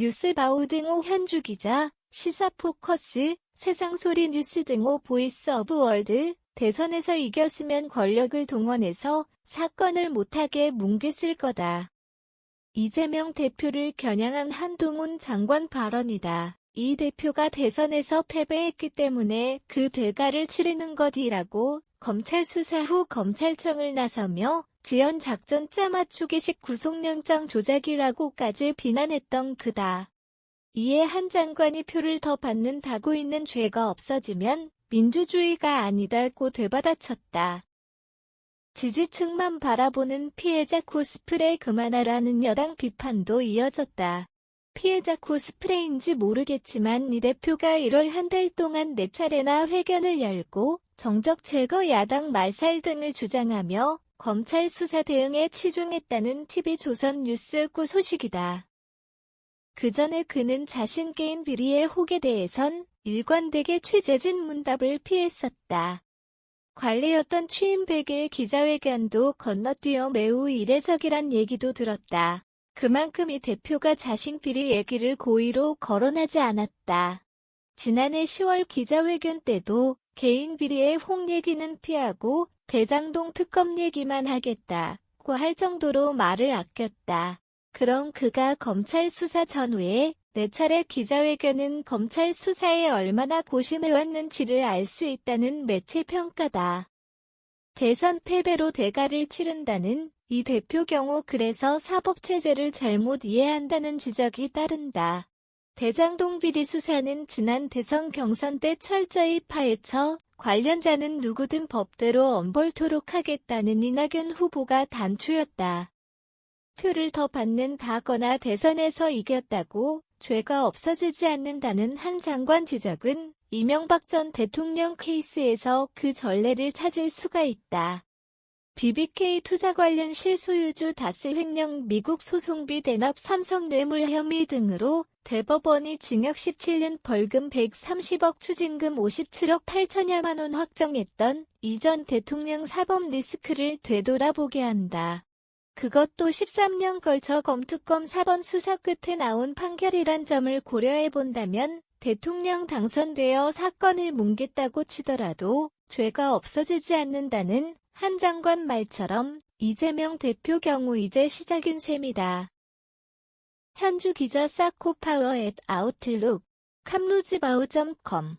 뉴스바우 등호 현주 기자, 시사포커스, 세상소리 뉴스 등호 보이스 오브 월드, 대선에서 이겼으면 권력을 동원해서 사건을 못하게 뭉갰을 거다. 이재명 대표를 겨냥한 한동훈 장관 발언이다. 이 대표가 대선에서 패배했기 때문에 그 대가를 치르는 것이라고 검찰 수사 후 검찰청을 나서며 지연 작전 짜맞추기식 구속영장 조작이라고까지 비난했던 그다. 이에 한 장관이 표를 더 받는다고 있는 죄가 없어지면 민주주의가 아니다고 되받아쳤다. 지지층만 바라보는 피해자 코스프레 그만하라는 여당 비판도 이어졌다. 피해자 코스프레인지 모르겠지만 이 대표가 1월 한 달 동안 네 차례나 회견을 열고 정적 제거 야당 말살 등을 주장하며 검찰 수사 대응에 치중했다는 TV조선 뉴스 구 소식이다. 그 전에 그는 자신 개인 비리의 혹에 대해선 일관되게 취재진 문답을 피했었다. 관례였던 취임 100일 기자회견도 건너뛰어 매우 이례적이란 얘기도 들었다. 그만큼 이 대표가 자신 비리 얘기를 고의로 거론하지 않았다. 지난해 10월 기자회견 때도 개인 비리의 홍 얘기는 피하고 대장동 특검 얘기만 하겠다고 할 정도로 말을 아꼈다. 그럼 그가 검찰 수사 전후에 네 차례 기자회견은 검찰 수사에 얼마나 고심해왔는지를 알 수 있다는 매체 평가다. 대선 패배로 대가를 치른다는 이 대표 경우 그래서 사법체제를 잘못 이해한다는 지적이 따른다. 대장동 비리 수사는 지난 대선 경선 때 철저히 파헤쳐 관련자는 누구든 법대로 엄벌토록 하겠다는 이낙연 후보가 단초였다. 표를 더 받는다거나 대선에서 이겼다고 죄가 없어지지 않는다는 한 장관 지적은 이명박 전 대통령 케이스에서 그 전례를 찾을 수가 있다. BBK 투자 관련 실소유주 다스 횡령 미국 소송비 대납 삼성 뇌물 혐의 등으로 대법원이 징역 17년 벌금 130억 추징금 57억 8천여만 원 확정했던 이전 대통령 사법 리스크를 되돌아보게 한다. 그것도 13년 걸쳐 검투검 사번 수사 끝에 나온 판결이란 점을 고려해 본다면 대통령 당선되어 사건을 뭉갰다고 치더라도 죄가 없어지지 않는다는 한 장관 말처럼 이재명 대표 경우 이제 시작인 셈이다. 현주 기자 사코파워 앳 아웃룩 캄루즈바우.com